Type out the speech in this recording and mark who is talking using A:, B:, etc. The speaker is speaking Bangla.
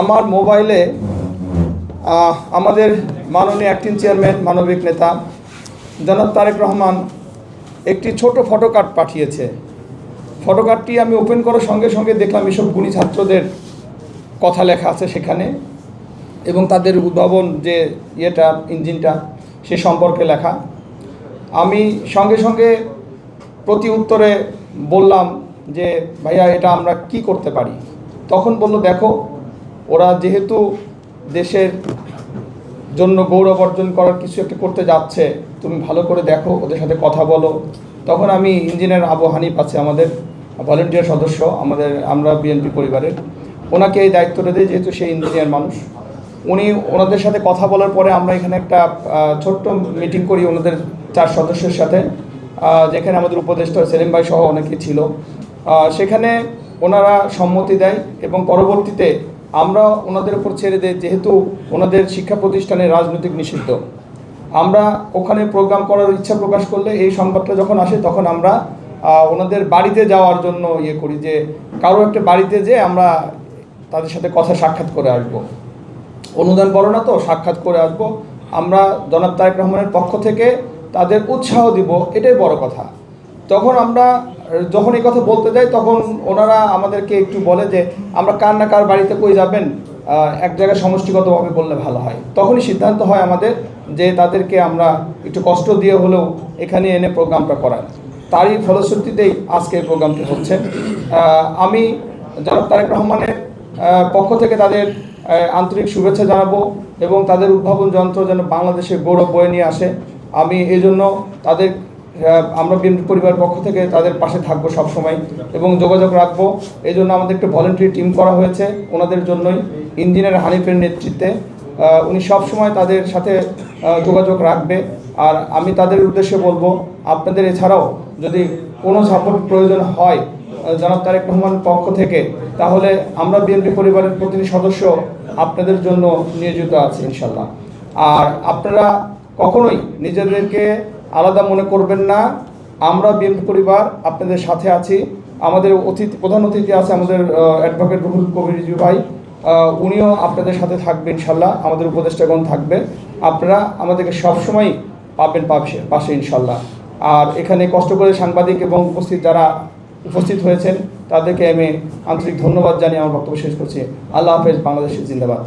A: আমার মোবাইলে আমাদের মাননীয় অ্যাক্টিং চেয়ারম্যান মানবিক নেতা, জনাব তারেক রহমান একটি ছোট ফটোকার্ড পাঠিয়েছে। ফটোকার্ডটি আমি ওপেন করার সঙ্গে সঙ্গে দেখলাম এসব গুণী ছাত্রদের কথা লেখা আছে সেখানে এবং তাদের উদ্ভাবন যে ইয়েটা ইঞ্জিনটা সে সম্পর্কে লেখা। আমি সঙ্গে সঙ্গে প্রতি উত্তরে বললাম যে, ভাইয়া, এটা আমরা কি করতে পারি? তখন বলল, দেখো ওরা যেহেতু দেশের জন্য গৌরব অর্জন করার কিছু একটা করতে যাচ্ছে, তুমি ভালো করে দেখো, ওদের সাথে কথা বলো। তখন আমি ইঞ্জিনিয়ার আবু হানিফ আছে আমাদের ভলেন্টিয়ার সদস্য, আমাদের, আমরা বিএনপি পরিবারের। ওনাকে এই দায়িত্বটা দিই যেহেতু সে ইঞ্জিনিয়ার মানুষ। উনি ওনাদের সাথে কথা বলার পরে আমরা এখানে একটা ছোট্ট মিটিং করি ওনাদের চার সদস্যের সাথে যেখানে আমাদের উপদেষ্টা সেলিম ভাই সহ অনেকে ছিল। সেখানে ওনারা সম্মতি দেয় এবং পরবর্তীতে আমরা ওনাদের উপর ছেড়ে দেই, যেহেতু ওনাদের শিক্ষা প্রতিষ্ঠানে রাজনৈতিক নিষিদ্ধ। আমরা ওখানে প্রোগ্রাম করার ইচ্ছা প্রকাশ করলে এই সংবাদটা যখন আসে, তখন আমরা ওনাদের বাড়িতে যাওয়ার জন্য ইয়ে করি যে, কারও একটা বাড়িতে যে আমরা তাদের সাথে কথা সাক্ষাৎ করে আসব। অনুদান বড় না তো, সাক্ষাৎ করে আসব। আমরা জনাব তারেক রহমানের পক্ষ থেকে তাদের উৎসাহ দিব, এটাই বড় কথা। তখন আমরা, যখন এই কথা বলতে যাই, তখন ওনারা আমাদেরকে একটু বলে যে, আমরা কার না কার বাড়িতে কই যাবেন? এক জায়গায় সমষ্টিগতভাবে বললে ভালো হয়। তখনই সিদ্ধান্ত হয় আমাদের যে, তাদেরকে আমরা একটু কষ্ট দিয়ে হলেও এখানে এনে প্রোগ্রামটা করাই। তারই ফলশ্রুতিতেই আজকে এই প্রোগ্রামটি হচ্ছে। আমি জনাব তারেক রহমানের পক্ষ থেকে তাদের আন্তরিক শুভেচ্ছা জানাব এবং তাদের উদ্ভাবন যন্ত্র যেন বাংলাদেশে গৌরব বয়ে নিয়ে আসে। আমি এই জন্য তাদের আমরা বিএনপি পরিবার পক্ষ থেকে তাদের পাশে থাকব সবসময় এবং যোগাযোগ রাখব। এই জন্য আমাদের একটা ভলেন্টারি টিম করা হয়েছে ওনাদের জন্যই। ইঞ্জিনিয়ার হানিফের নেতৃত্বে। উনি সবসময় তাদের সাথে যোগাযোগ রাখবে। আর আমি তাদের উদ্দেশ্যে বলব, আপনাদের এছাড়াও যদি কোনো সাপোর্ট প্রয়োজন হয় জনাব তারেক রহমান পক্ষ থেকে, তাহলে আমরা বিএনপি পরিবারের প্রতিটি সদস্য আপনাদের জন্য নিয়োজিত আছি ইনশাল্লাহ আর আপনারা কখনোই নিজেদেরকে আলাদা মনে করবেন না। আমরা বিএনপি পরিবার আপনাদের সাথে আছি। আমাদের অতিথি, প্রধান অতিথি আছে আমাদের অ্যাডভোকেট রুহুল কবির ভাই। উনিও আপনাদের সাথে থাকবে ইনশাল্লাহ। আমাদের উপদেষ্টাগণ থাকবে। আপনারা আমাদেরকে সবসময় পাবেন পাশে পাশে ইনশাল্লাহ। আর এখানে কষ্ট করে সাংবাদিক এবং উপস্থিত যারা উপস্থিত হয়েছেন, তাদেরকে আমি আন্তরিক ধন্যবাদ জানিয়ে আমার বক্তব্য শেষ করছি। আল্লাহ হাফেজ, বাংলাদেশের জিন্দাবাদ।